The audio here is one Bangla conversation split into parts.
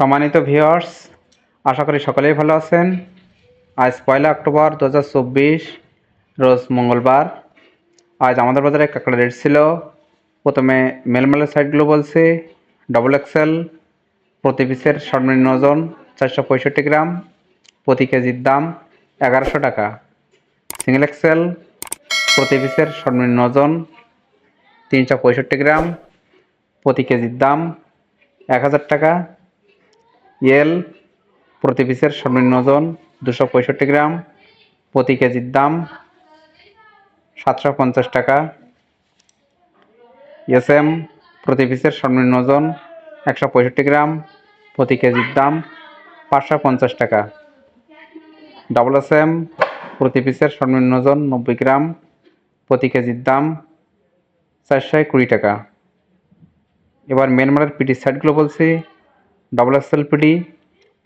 সম্মানিত ভিউয়ার্স, আশা করি সকলেই ভালো আছেন। আজ পয়লা অক্টোবর দু হাজার চব্বিশ, রোজ মঙ্গলবার। আজ আমাদের বাজারে কাঁকড়া রেট ছিল। প্রথমে মেলমেলের সাইডগুলো বলছে ডবল এক্সেল প্রতি পিসের সর্বনিম্ন ওজন চারশো পঁয়ষট্টি গ্রাম, প্রতি কেজির দাম এগারোশো টাকা। সিঙ্গেল এক্সেল প্রতি পিসের সর্বনিম্ন ওজন তিনশো পঁয়ষট্টি গ্রাম, প্রতি কেজির দাম এক হাজার টাকা। এল প্রতি পিসের সর্বনিম্ন ওজন দুশো পঁয়ষট্টি গ্রাম, প্রতি কেজির দাম সাতশো পঞ্চাশ টাকা। এস এম প্রতি পিসের সর্বনিম্ন ওজন একশো পঁয়ষট্টি গ্রাম, প্রতি কেজির দাম পাঁচশো পঞ্চাশ টাকা। ডাবল এস এম প্রতি পিসের সর্বনিম্ন ওজন নব্বই গ্রাম, প্রতি কেজির দাম চারশো কুড়ি টাকা। এবার মেনমারের পিটি সাইডগুলো বলছি। ডবল এক্সেল পিডি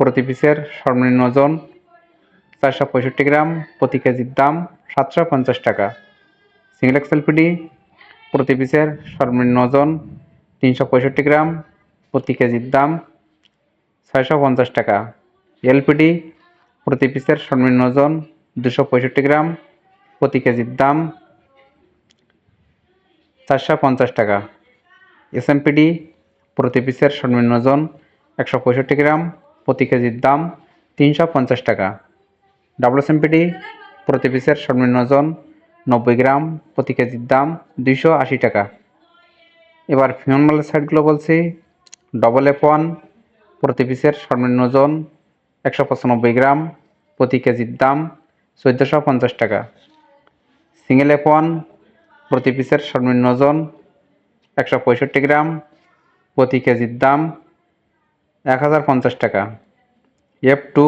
প্রতি পিসের সর্বনিম্ন ওজন চারশো পঁয়ষট্টি গ্রাম, প্রতি কেজির দাম সাতশো পঞ্চাশ টাকা। সিঙ্গেল এক্সেল পিডি প্রতি পিসের সর্বনিম্ন ওজন তিনশো পঁয়ষট্টি গ্রাম, প্রতি কেজির দাম ছয়শো পঞ্চাশ টাকা। এলপিডি প্রতি পিসের সর্বনিম্ন ওজন দুশো পঁয়ষট্টি গ্রাম, প্রতি কেজির দাম চারশো পঞ্চাশ টাকা। এসএমপিডি প্রতি পিসের সর্বনিম্ন ওজন একশো পঁয়ষট্টি গ্রাম প্রতি কেজির দাম তিনশো পঞ্চাশ টাকা। ডাবল এসএমপিডি প্রতি পিসের সর্বনিম্ন ওজন নব্বই গ্রাম প্রতি কেজির দাম দুইশো আশি টাকা। এবার ফিউন মালের সাইডগুলো বলছি। ডবল এফ ওয়ান প্রতি পিসের সর্বনিম্ন ওজন একশো পঁচানব্বই গ্রাম প্রতি কেজির দাম চোদ্দোশো পঞ্চাশ টাকা। সিঙ্গেল এফ ওয়ান প্রতি পিসের সর্বনিম্ন ওজন একশো পঁয়ষট্টি গ্রাম প্রতি কেজির দাম এক হাজার পঞ্চাশ টাকা। এফ টু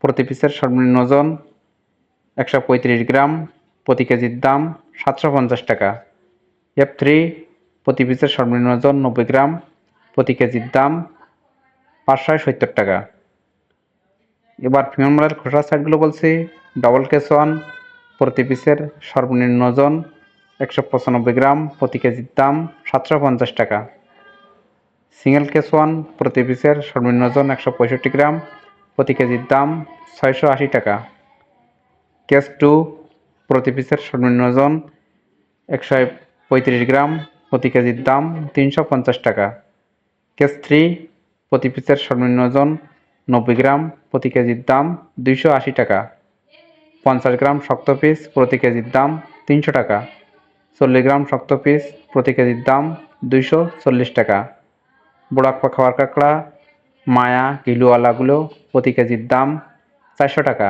প্রতি পিসের সর্বনিম্ন ওজন একশো পঁয়ত্রিশ গ্রাম, প্রতি কেজির দাম সাতশো পঞ্চাশ টাকা। এফ থ্রি প্রতি পিসের সর্বনিম্ন ওজন নব্বই গ্রাম, প্রতি কেজির দাম পাঁচশো সত্তর টাকা। এবার ফিমেল খোসা সাইডগুলো বলছি। ডবল কেস ওয়ান প্রতি পিসের সর্বনিম্ন ওজন একশো পঁচানব্বই গ্রাম, প্রতি কেজির দাম সাতশো পঞ্চাশ টাকা। সিঙ্গেল কেস ওয়ান প্রতি পিসের সর্বনিম্ন ওজন একশো পঁয়ষট্টি গ্রাম, প্রতি কেজির দাম ছয়শো আশি টাকা। কেস টু প্রতি পিসের সর্বনিম্ন ওজন একশো পঁয়ত্রিশ গ্রাম, প্রতি কেজির দাম তিনশো পঞ্চাশ টাকা। কেস থ্রি প্রতি পিসের সর্বনিম্ন ওজন নব্বই গ্রাম, প্রতি কেজির দাম দুইশো আশি টাকা। পঞ্চাশ গ্রাম শক্ত পিস, প্রতি কেজির দাম তিনশো টাকা। চল্লিশ গ্রাম শক্ত পিস, প্রতি কেজির দাম দুইশো চল্লিশ টাকা। বোড়াক্পা খাওয়ার কাঁকড়া, মায়া কিলোওয়ালাগুলো প্রতি কেজির দাম চারশো টাকা।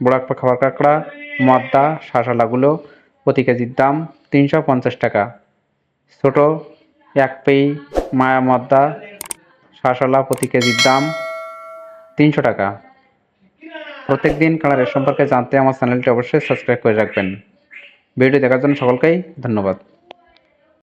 বোড়াক্পা খাওয়ার কাঁকড়া, মদ্দা শাঁসালাগুলো প্রতি কেজির দাম তিনশো পঞ্চাশ টাকা। ছোট, এক পেই, মায়া মদ্দা শাঁসলা প্রতি কেজির দাম তিনশো টাকা। প্রত্যেক দিন কালারের সম্পর্কে জানতে আমার চ্যানেলটি অবশ্যই সাবস্ক্রাইব করে রাখবেন। ভিডিও দেখার জন্য সকলকেই ধন্যবাদ।